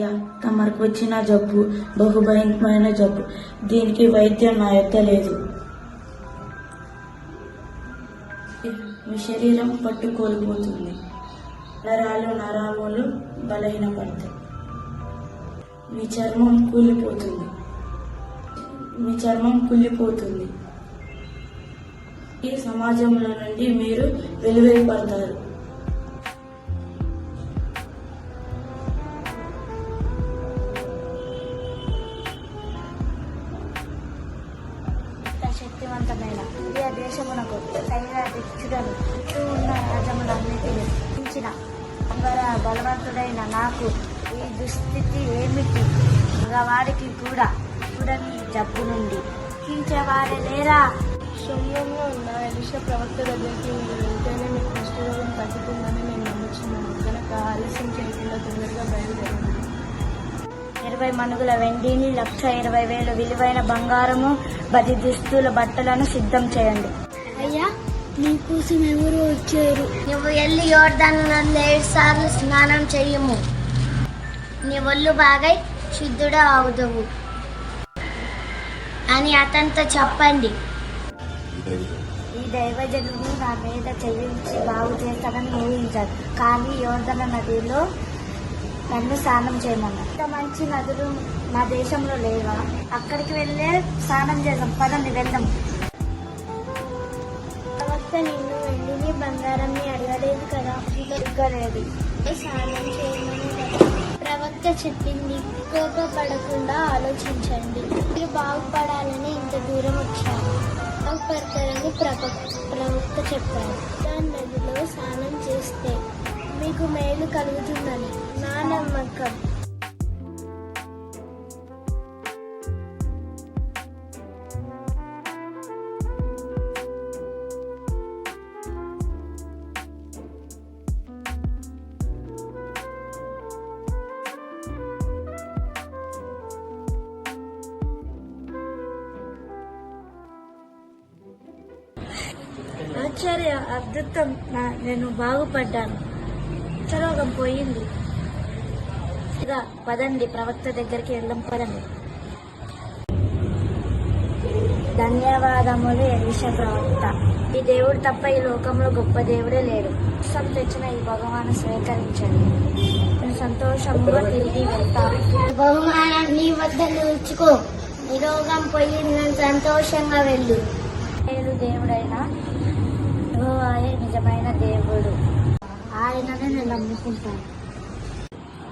అయ్యా తమకు వచ్చిన జబ్బు బహుభయంకరమైన జబ్బు. దీనికి వైద్యం నా యొక్క లేదు. మీ శరీరం పట్టు కోల్పోతుంది నరాలు నరాములు బలహీనపడతాయి. మీ చర్మం కూలిపోతుంది. మీ చర్మం కుళ్ళిపోతుంది. ఈ సమాజంలో నుండి మీరు వెలువైపడతారు శక్తివంతమైన ఇండియా దేశమునకు సైన్య చుట్టూ ఉన్న రాజములన్నిటిని ఇచ్చిన అంబర బలవంతుడైన నాకు ఈ దుస్థితి ఏమిటి? మగవాడికి కూడా చూడని జబ్బు నుండి రక్షించేవారే లేరా? శూన్యంలో ఉన్న ఎలిష ప్రవక్త దగ్గరికి మీరు వెళ్తేనే మీకు కుష్ఠరోగం తగ్గుతుందని నేను నమ్ముచున్నాను. కనుక ఆలస్యం చేయకుండా తొందరగా బయలుదేరండి. ఇరవై మనుగుల వెండిని లక్ష ఇరవై వేలు విలువైన బంగారము పది దుస్తుల బట్టలను సిద్ధం చేయండి. అయ్యా నీకోసం ఎవరు వచ్చారు? నువ్వు వెళ్ళి యోర్దాను ఏడు సార్లు స్నానం చెయ్యము నీ ఒళ్ళు బాగై శుద్ధుడు అవుదువు. అని అతనితో చెప్పండి. ఈ దైవజనుడు నా మీద చెల్లించి బాగు చేస్తాడని ఊహించాడు కానీ యోర్ధన నదిలో నన్ను స్నానం చేయమన్నారు. ఇంత మంచి నదులు మా దేశంలో లేవా? అక్కడికి వెళ్ళే స్నానం చేద్దాం. పదండి వెళ్దాం. ప్రవక్త నిన్ను వెండిని బంగారంని అడగలేదు కదా? అడగలేదు. స్నానం చేయమని ప్రవక్త చెప్పింది కోపపడకుండా ఆలోచించండి. మీరు బాగుపడాలని ఇంత దూరం వచ్చారు. బాగుపడతారని ప్రవ ప్రవక్త చెప్పారు దాని నదిలో స్నానం చేస్తే మీకు మేలు కలుగుతుందని నా నమ్మకం. ఆశ్చర్య అద్భుతం. నేను బాగుపడ్డాను. రోగం పోయింది. పదండి ప్రవక్త దగ్గరికి వెళ్దాం పదండి. ధన్యవాదములు ఎలిష ప్రవక్త. ఈ దేవుడు తప్ప ఈ లోకంలో గొప్ప దేవుడే లేడు. ఇష్టం తెచ్చిన ఈ భగవాను స్వీకరించండి. నేను సంతోషంగా తిరిగి వెళ్తాను బహుమానం నీ వద్ద నిలుచుకో నీ రోగం పోయి నేను సంతోషంగా వెళ్ళు. నేను దేవుడైన నిజమైన దేవుడు. ఆయననే నేను నమ్ముకుంటాను.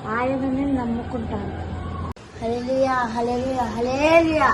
ఆయననే నమ్ముకుంటాను. హల్లెలూయా హల్లెలూయా హల్లెలూయా.